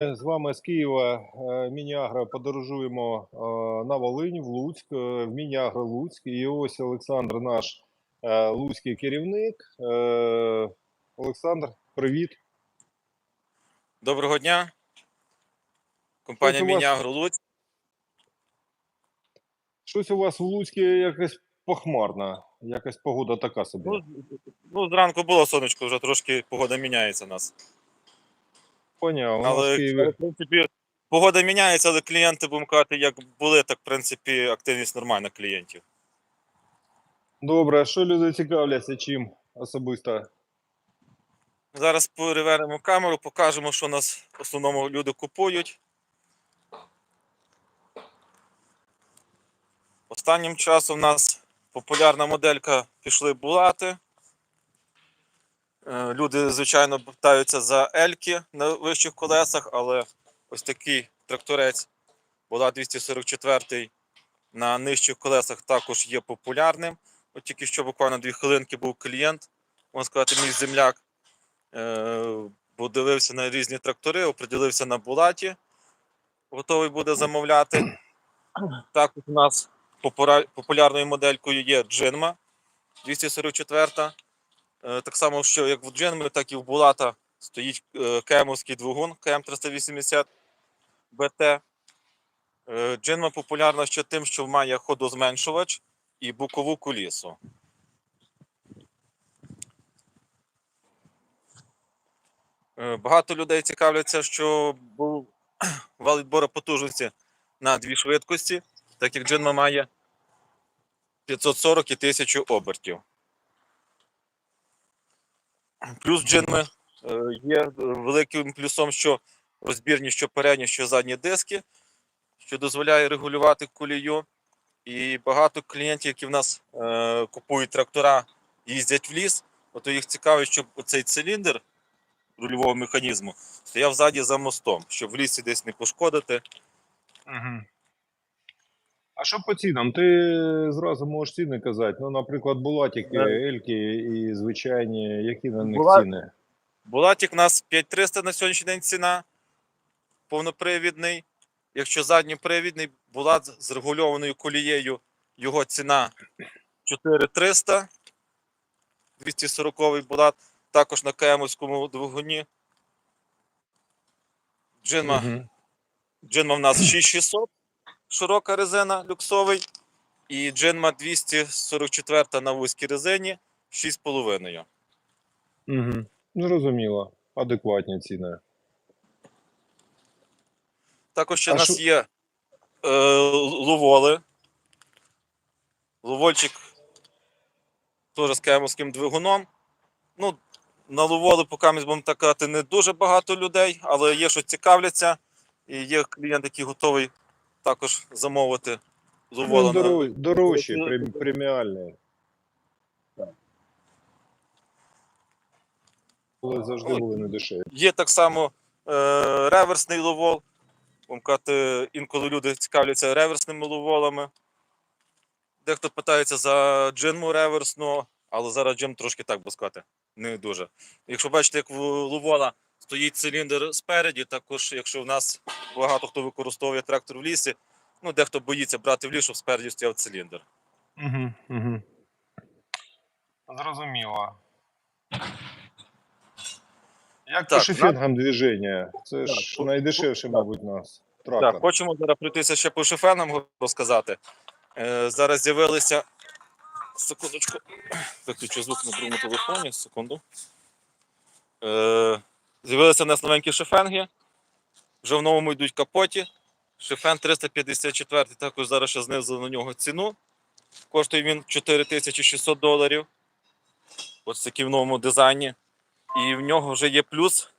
З вами з Києва е, Міні-Агро подорожуємо е, на Волинь, в Луцьк, е, в Міні-Агро Луцьк. І ось Олександр, наш луцький керівник. Олександр, привіт. Доброго дня. Компанія у Луцьк. Щось у вас в Луцькі якось похмарно, якась погода така собі. Ну, ну, зранку було сонечко, вже трошки погода міняється у нас. Поняв, Але, в принципі, погода міняється, але клієнти, будемо казати, як були, так в принципі активність нормальна клієнтів. Добре, що люди цікавляться чим особисто? Зараз перевернемо камеру, покажемо, що нас в основному люди купують. Останнім часом у нас популярна моделька пішли булати. Е, Люди, звичайно, питаються за Ельки на вищих колесах, але ось такий тракторець була 244 на нижчих колесах також є популярним. От тільки що буквально дві хвилинки був клієнт, можна сказати, мій земляк. Е, подивився на різні трактори, оприділився на булаті, готовий буде замовляти. Також у нас популярною моделькою є Джинма 244. Е, Так само, що як в Джинми, так і в Булата стоїть е, кемовський двигун КМ380 БТ. Е, Джинма популярна ще тим, що має ходозменшувач і бокову кулісу. Е, Багато людей цікавляться, що був вал відбору потужності на дві швидкості, так як Джинма має 540 і 1000 обертів. Плюс Джинми е, є великим плюсом, що розбірні що передні, що задні диски, що дозволяє регулювати колію. І багато клієнтів, які в нас е, купують трактора, їздять в ліс, то їх цікавить, щоб оцей циліндр рульового механізму стояв ззаді за мостом, щоб в лісі десь не пошкодити. Угу. А що по цінам? Ти зразу можеш ціни казати. Ну, наприклад, булатики, Е. ельки і звичайні, які на них Булат- ціни? Булатик у нас 5300 на сьогоднішній день ціна, повнопривідний. Якщо задньопривідний, булат з регульованою колією, його ціна 4300. 240 булат, також на КМовському двигуні. Джинма Мгм. Джинма в нас 6600, широка резина люксовий. І Джинма 244 на вузькій резині 6,5. Угу. Зрозуміло. Адекватні ціни. Також ще у нас що- є е, луволи. Лувольчик теж з кемовським двигуном. Ну, на луволи, поки ми будемо так казати, не дуже багато людей, але є, що цікавляться. І є клієнт, який готовий також замовити Ну, дорож, дорожчі, Ну, прем- преміальні. Але завжди були не дешеві. Є так само е, реверсний ловол. Казати, інколи люди цікавляться реверсними ловолами. Дехто питається за джинму реверсну, але зараз джим трошки так би сказати, не дуже. Якщо бачите, як ловола стоїть циліндр спереді, також якщо в нас багато хто використовує трактор в лісі, ну дехто боїться брати в ліс, щоб спереді стояв циліндр. Угу, угу. Зрозуміло. Як по Так, шифінгам движення? Це ж Так, найдешевше, мабуть, у нас. Трактор. Так, хочемо зараз пройтися ще по шифенам розказати. Е, зараз з'явилися. Секундочку. Виключу звук на другому телефоні. Секунду. Е, з'явилися у нас новенькі шифенги. Вже в новому йдуть капоті. Шифен 354 також зараз ще знизили на нього ціну. Коштує він 4600 доларів. Ось такий в новому дизайні. І в нього вже є плюс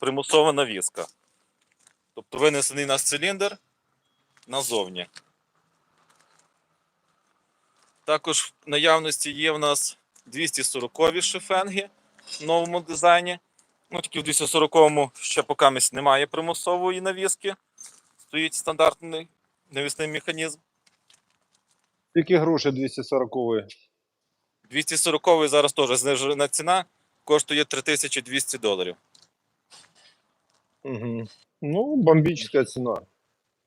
примусова навіска. Тобто винесений наш циліндр назовні. Також в наявності є в нас 240 шифенги в новому дизайні. Ну, тільки в 240-му ще поки немає примусової навіски. Стоїть стандартний навісний механізм. Які гроші 240 240 зараз теж знижена ціна, коштує 3200 доларів. Угу. Ну, бомбічна ціна.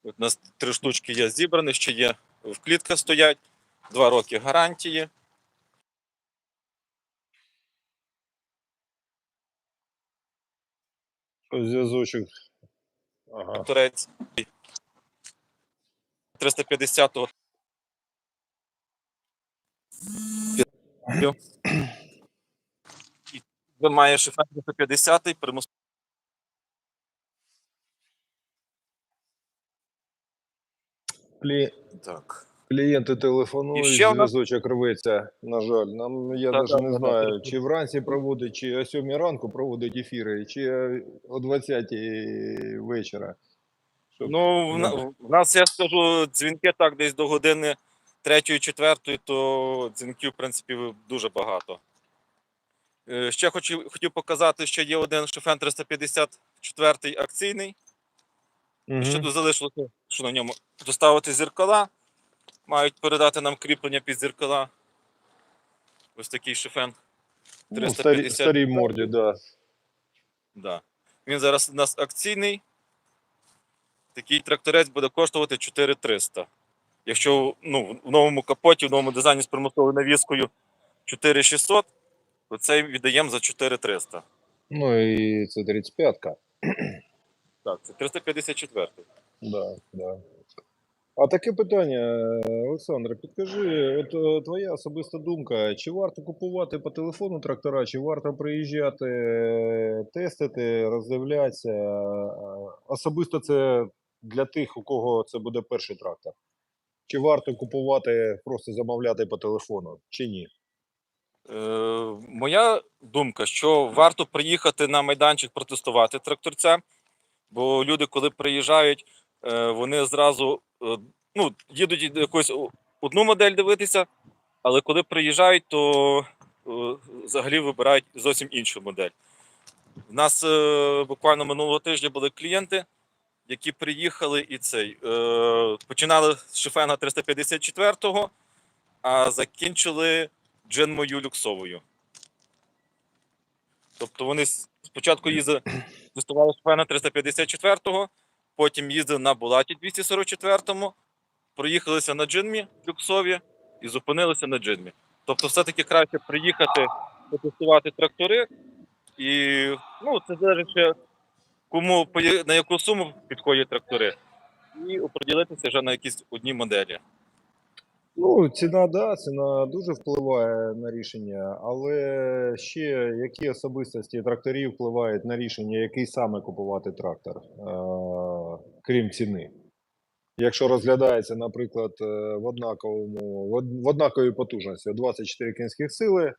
От у нас три штучки є зібрані, ще є в клітках стоять, два роки гарантії. Зв'язочок. Ага. Турець 350-го. Ви має шифер 350 примус. Так. Клієнти телефонують, зв'язочок рветься, на жаль. Нам я навіть не знаю, чи вранці проводить, чи о 7 ранку проводить ефіри, чи о 20 вечора. Щоб- Ну, в, на- в нас, я скажу, дзвінки так десь до години третьої, четвертої, то дзвінків, в принципі, дуже багато. Е, Ще хочу, хотів показати, що є один шофен 354 акційний. Мгм. Ще тут залишилося, що на ньому доставити зеркала. Мають передати нам кріплення під зеркала. Ось такий шофен. Ну, старі, 350. старій морді, да. Да. Він зараз у нас акційний. Такий тракторець буде коштувати 4300. Якщо ну, в новому капоті, в новому дизайні з примусовою навіскою 4600, то цей віддаємо за 4300. Ну і це 35-ка. Так, це 354. Да, да. А таке питання, Олександре, підкажи, от е, твоя особиста думка, чи варто купувати по телефону трактора, чи варто приїжджати, е, тестити, роздивлятися? Е, Особисто це для тих, у кого це буде перший трактор. Чи варто купувати, просто замовляти по телефону, чи ні? Е, моя думка, що варто приїхати на майданчик протестувати тракторця, бо люди, коли приїжджають, вони зразу ну, їдуть якусь одну модель дивитися, але коли приїжджають, то е, взагалі вибирають зовсім іншу модель. У нас е, буквально минулого тижня були клієнти, які приїхали і цей е, починали з шифена 354-го, а закінчили джинмою люксовою. Тобто вони спочатку їздили, тестували шофена 354-го, потім їздили на Булаті 244-му, проїхалися на джинмі люксові і зупинилися на джинмі. Тобто, все-таки краще приїхати, потестувати трактори, і ну, це залежить кому на яку суму підходять трактори, і оприділитися вже на якісь одні моделі. Ну, ціна, да, ціна дуже впливає на рішення, але ще які особистості тракторів впливають на рішення, який саме купувати трактор, е, крім ціни. Якщо розглядається, наприклад, е, в однаковому, в однаковій потужності 24 кінських сили,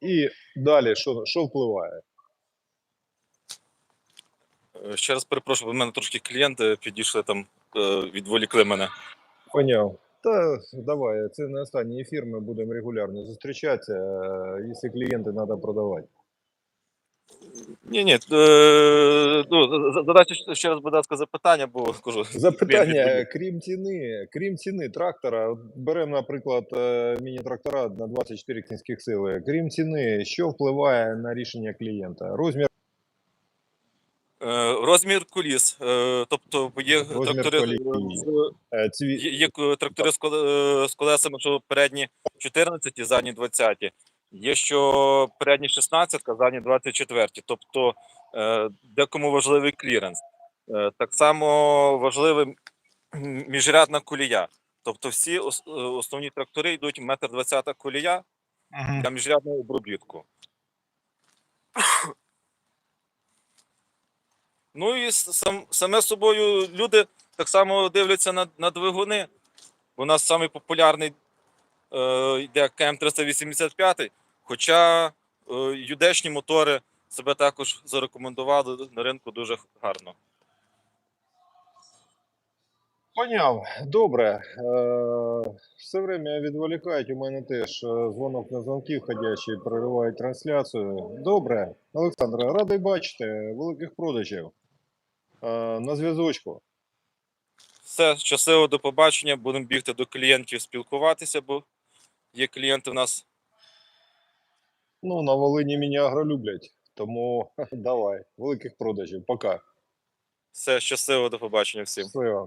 і далі що, що впливає? Е, Ще раз перепрошую, бо в мене трошки клієнти підійшли там, е, відволікли мене. Поняв. Та давай, це не останній ефір, ми будемо регулярно зустрічатися. Якщо клієнти треба продавати. Ні, ні. Е, ну, за- за- задайте ще- раз, будь ласка, запитання, бо кажу. Запитання, крім ціни, крім ціни трактора, беремо, наприклад, е, міні-трактора на 24 кінських сили. Крім ціни, що впливає на рішення клієнта? Розмір Розмір коліс. е, Тобто є Розмір трактори, е, з- е, є, трактори з колесами, що передні 14, задні 20. Є що передні 16, а задні 24. Тобто е, декому важливий кліренс. Е, Так само важливим міжрядна колія. Тобто всі е, основні трактори йдуть 1,20 м колія для міжрядного обробітку. Ну і сам, саме собою люди так само дивляться на, на двигуни. У нас самий популярний е, йде КМ385, хоча е, юдешні мотори себе також зарекомендували на ринку дуже гарно. Поняв. Добре. Е, все время відволікають. У мене теж е, дзвонок на дзвонки входящі, проривають трансляцію. Добре. Олександр, радий бачити великих продажів. Е, на зв'язочку. Все, щасливо, до побачення. Будемо бігти до клієнтів спілкуватися, бо є клієнти в нас. Ну, на Волині мені агро люблять. Тому давай, великих продажів. Пока. Все, щасливо, до побачення всім. Все.